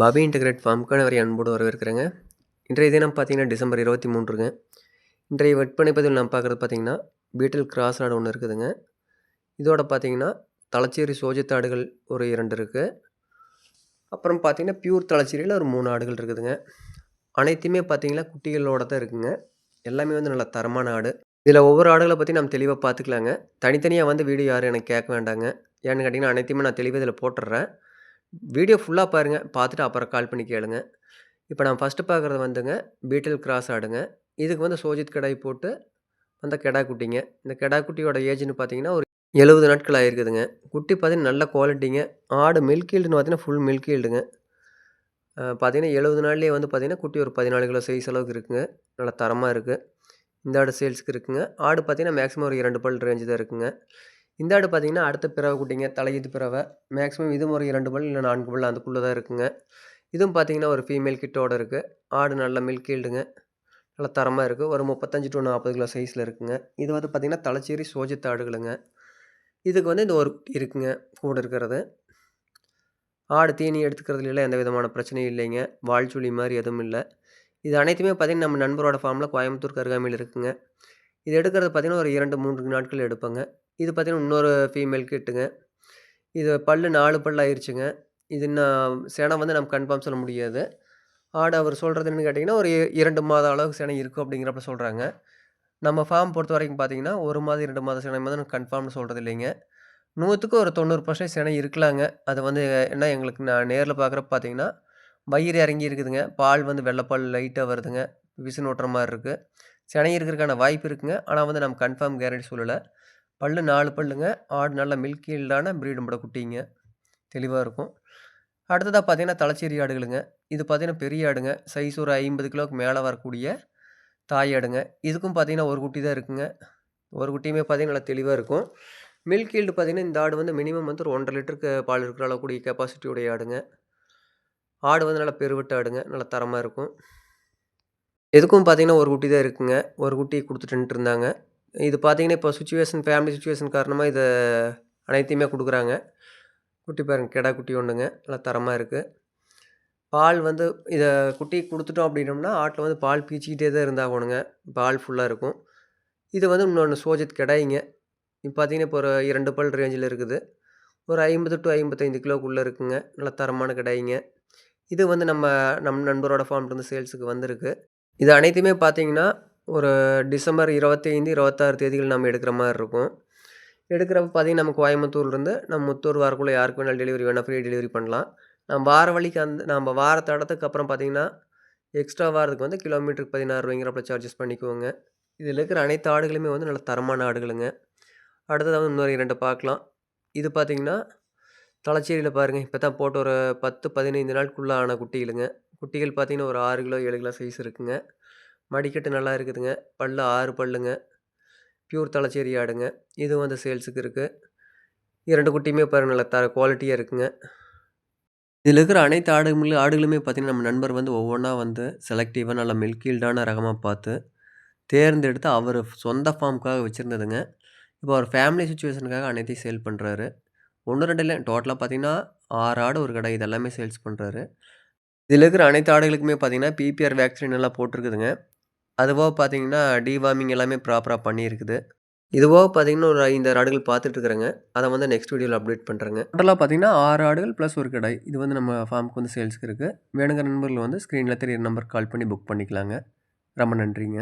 Bobby integrate ஃபார்முக்கான வரை அன்போடு வரவேற்கிறேங்க. இன்றைய தினம் பார்த்தீங்கன்னா டிசம்பர் இருபத்தி மூன்றுங்க. இன்றைய விற்பனை பதிவில் நான் பார்க்குறது பார்த்தீங்கன்னா பீட்டில் கிராஸ் நாடு ஒன்று இருக்குதுங்க. இதோட பார்த்தீங்கன்னா தலச்சேரி சோஜத்தாடுகள் ஒரு இரண்டு இருக்குது அப்புறம் பார்த்தீங்கன்னா பியூர் தலச்சேரியில் ஒரு மூணு ஆடுகள் இருக்குதுங்க. அனைத்துமே பார்த்தீங்கன்னா குட்டிகளோட தான் இருக்குங்க. எல்லாமே வந்து நல்ல தரமான ஆடு. இதில் ஒவ்வொரு ஆடுகளை பற்றி நம்ம தெளிவாக பார்த்துக்கலாங்க. தனித்தனியாக வந்து வீடியோ யாரும் எனக்கு கேட்க வேண்டாங்க. ஏன்னு கேட்டிங்கன்னா அனைத்தையுமே நான் தெளிவாக இதில் போட்டுடுறேன். வீடியோ ஃபுல்லாக பாருங்கள் பார்த்துட்டு அப்புறம் கால் பண்ணி கேளுங்க. இப்போ நான் ஃபஸ்ட்டு பார்க்குறது வந்துங்க பீட்டில் கிராஸ் ஆடுங்க. இதுக்கு வந்து சோஜித் கடாய் போட்டு அந்த கெடா குட்டிங்க. இந்த கெடா குட்டியோட ஏஜ்னு பார்த்தீங்கன்னா ஒரு எழுபது நாட்கள் ஆகிருக்குதுங்க குட்டி பார்த்தீங்கன்னா நல்ல குவாலிட்டிங்க ஆடு மில்க் ஈல்டுன்னு பார்த்தீங்கன்னா ஃபுல் மில்க் ஈல்டுங்க பார்த்தீங்கன்னா எழுபது நாள்லேயே வந்து பார்த்திங்கன்னா குட்டி ஒரு பதினாலு கிலோ சைஸ் அளவுக்கு இருக்குங்க. நல்லா தரமாக இருக்குது இந்த ஆடு சேல்ஸுக்கு இருக்குங்க. ஆடு பார்த்தீங்கன்னா மேக்ஸிமம் ஒரு இரண்டு பல் ரேஞ்சு தான் இருக்குங்க. இந்த ஆடு பார்த்தீங்கன்னா அடுத்த பிறவை குட்டிங்க. தலையீது பிறவை. மேக்ஸிமம் இதுவும் ஒரு இரண்டு பல் இல்லை நான்கு பல் அதுக்குள்ளே தான் இருக்குங்க. இதுவும் பார்த்தீங்கன்னா ஒரு ஃபீமேல் கிட்டோட இருக்குது ஆடு நல்ல மில்க் ஈல்டுங்க நல்லா தரமாக இருக்குது ஒரு முப்பத்தஞ்சு டு நாற்பது கிலோ சைஸில் இருக்குங்க. இது வந்து பார்த்திங்கன்னா தலைச்சேரி சோஜித்த ஆடுகளுங்க. இதுக்கு வந்து இந்த ஒரு இருக்குங்க. கூட இருக்கிறது. ஆடு தீனி எடுத்துக்கிறதுல எந்த விதமான பிரச்சனையும் இல்லைங்க. வாழ்ச்சுழி மாதிரி எதுவும் இல்லை. இது அனைத்துமே பார்த்திங்கன்னா நம்ம நண்பரோட ஃபார்மில் கோயம்புத்தூர் கருகாமையில் இருக்குங்க. இது எடுக்கிறது பார்த்திங்கன்னா ஒரு இரண்டு மூன்று நாட்கள் எடுப்பேங்க. இது பார்த்திங்கன்னா இன்னொரு ஃபீமேல் கிட்டுங்க. இது பல் நாலு பல் ஆயிடுச்சுங்க இது நான் செனை வந்து நம்ம கன்ஃபார்ம் சொல்ல முடியாது. ஆடு அவர் சொல்கிறது என்னன்னு கேட்டிங்கன்னா ஒரு இரண்டு மாத அளவுக்கு செனை இருக்கும் அப்படிங்கிறப்ப சொல்கிறாங்க நம்ம ஃபார்ம் பொறுத்த வரைக்கும் பார்த்தீங்கன்னா ஒரு மாதம் இரண்டு மாதம் சினை வந்து கன்ஃபார்ம்னு சொல்கிறது இல்லைங்க. நூற்றுக்கு ஒரு தொண்ணூறு பர்சன்ட் சினை இருக்கலாங்க. அது வந்து என்ன எங்களுக்கு நான் நேரில் பார்க்குறப்ப பார்த்தீங்கன்னா வயிறு இறங்கி இருக்குதுங்க. பால் வந்து வெள்ளைப்பால் லைட்டாக வருதுங்க. விசின் ஓட்டுற மாதிரி இருக்குது சினை இருக்கிறதுக்கான வாய்ப்பு இருக்குங்க. ஆனால் வந்து நம்ம கன்ஃபார்ம் கேரண்டி சொல்லலை. பல்லு நாலு பல்லுங்க. ஆடு நல்ல மில்க் ப்ரீடும் பிரீடும்பட குட்டிங்க. தெளிவாக இருக்கும். அடுத்ததாக பார்த்தீங்கன்னா தலைச்சேரி ஆடுகளுங்க. இது பார்த்தீங்கன்னா பெரிய ஆடுங்க. சைஸ் ஒரு ஐம்பது கிலோவுக்கு மேலே வரக்கூடிய தாய் ஆடுங்க. இதுக்கும் பார்த்தீங்கன்னா ஒரு குட்டி தான் இருக்குங்க. ஒரு குட்டியுமே பார்த்தீங்கன்னா நல்லா தெளிவாக இருக்கும். மில்க் ஈல்டு பார்த்தீங்கன்னா இந்த ஆடு வந்து மினிமம் வந்து ஒரு ஒன்றரை லிட்டருக்கு பால் இருக்கிற அளவுக்கூடிய கெப்பாசிட்டியுடைய ஆடுங்க. ஆடு வந்து நல்லா பெருவிட்டு ஆடுங்க. நல்லா தரமாக இருக்கும். எதுக்கும் பார்த்தீங்கன்னா ஒரு குட்டி தான் இருக்குங்க. ஒரு குட்டி கொடுத்துட்டு இருந்தாங்க. இது பார்த்தீங்கன்னா இப்போ சுச்சுவேஷன் ஃபேமிலி சுச்சுவேஷன் காரணமாக இது அனைத்தையுமே கொடுக்குறாங்க. குட்டி பாருங்க கெடா குட்டி ஒன்றுங்க நல்லா தரமாக இருக்குது பால் வந்து இதை குட்டி கொடுத்துட்டோம் அப்படின்னோம்னா ஆட்டில் வந்து பால் பீச்சிக்கிட்டே தான் இருந்தாகணுங்க பால் ஃபுல்லாக இருக்கும். இது வந்து இன்னொன்று சோஜத் கெடாயிங்க. இப்போ பார்த்தீங்கன்னா இப்போ ஒரு இரண்டு பல் ரேஞ்சில் இருக்குது. ஒரு ஐம்பது டு ஐம்பத்தைந்து கிலோக்குள்ளே இருக்குங்க. நல்லா தரமான கிடாய்ங்க. இது வந்து நம்ம நம் நண்பரோட ஃபார்ம்லேருந்து சேல்ஸுக்கு வந்திருக்கு. இது அனைத்துமே பார்த்தீங்கன்னா ஒரு டிசம்பர் இருபத்தைந்து இருபத்தாறு தேதிகள் நம்ம எடுக்கிற மாதிரி இருக்கும். எடுக்கிறப்ப பார்த்திங்கன்னா நம்ம கோயம்புத்தூர்லேருந்து நம்ம முத்தூர் வாரக்குள்ளே யாருக்கு வேணாலும் டெலிவரி வேணால் ஃப்ரீ டெலிவரி பண்ணலாம். நம்ம வார வழிக்கு அந்த நம்ம வார தடத்துக்கு அப்புறம் பார்த்திங்கன்னா எக்ஸ்ட்ரா வாரத்துக்கு வந்து கிலோமீட்டருக்கு பதினாறு ரூபாய்ங்கிறப்ப சார்ஜஸ் பண்ணிக்குவோங்க இதில் இருக்கிற அனைத்து ஆடுகளுமே வந்து நல்ல தரமான ஆடுகளுங்க. அடுத்ததாக இன்னொரு இரண்டு பார்க்கலாம். இது பார்த்திங்கன்னா தலைச்சேரியில் பாருங்கள் இப்போ தான் போட்டு ஒரு பத்து பதினைந்து நாளுக்குள்ளே ஆன குட்டிகளுங்க. குட்டிகள் பார்த்திங்கன்னா ஒரு ஆறு கிலோ ஏழு கிலோ சைஸ் இருக்குங்க. மடிக்கட்டு நல்லா இருக்குதுங்க. பல்லு ஆறு பல்லுங்க. பியூர் தலைச்சேரி ஆடுங்க. இதுவும் வந்து சேல்ஸுக்கு இருக்குது இரண்டு குட்டியுமே பாருங்கள் நல்லா தர குவாலிட்டியாக இருக்குங்க. இதில் இருக்கிற அனைத்து ஆடுகளும் ஆடுகளுமே பார்த்திங்கன்னா நம்ம நண்பர் வந்து ஒவ்வொன்றா வந்து செலக்டிவாக நல்லா மில்கீல்டான ரகமாக பார்த்து தேர்ந்தெடுத்து அவர் சொந்த ஃபார்முக்காக வச்சுருந்ததுங்க. இப்போ அவர் ஃபேமிலி சுச்சுவேஷனுக்காக அனைத்தையும் சேல் பண்ணுறாரு ஒன்று ரெண்டு இல்லை டோட்டலாக பார்த்திங்கன்னா ஆறு ஆடு ஒரு கடை இதெல்லாமே சேல்ஸ் பண்ணுறாரு இதில் இருக்கிற அனைத்து ஆடுகளுக்குமே பார்த்திங்கன்னா பிபிஆர் வேக்சின் எல்லாம் போட்டிருக்குதுங்க. அதுபோக பார்த்தீங்கன்னா டிவார்மிங் எல்லாமே ப்ராப்பராக பண்ணியிருக்குது. இதுபோக பார்த்தீங்கன்னா ஒரு ஐந்து ஆடுகள் பார்த்துட்ருக்குறேங்க. அதை வந்து நெக்ஸ்ட் வீடியோவில் அப்டேட் பண்ணுறேங்க டோட்டலாக பார்த்தீங்கன்னா ஆறு ஆடுகள் ப்ளஸ் ஒரு கடை. இது வந்து நம்ம ஃபார்முக்கு வந்து சேல்ஸ்க்கு இருக்குது வேணுங்கிற நண்பர்கள் வந்து ஸ்க்ரீனில் தெரிய நம்பர் கால் பண்ணி புக் பண்ணிக்கலாங்க. ரொம்ப நன்றிங்க.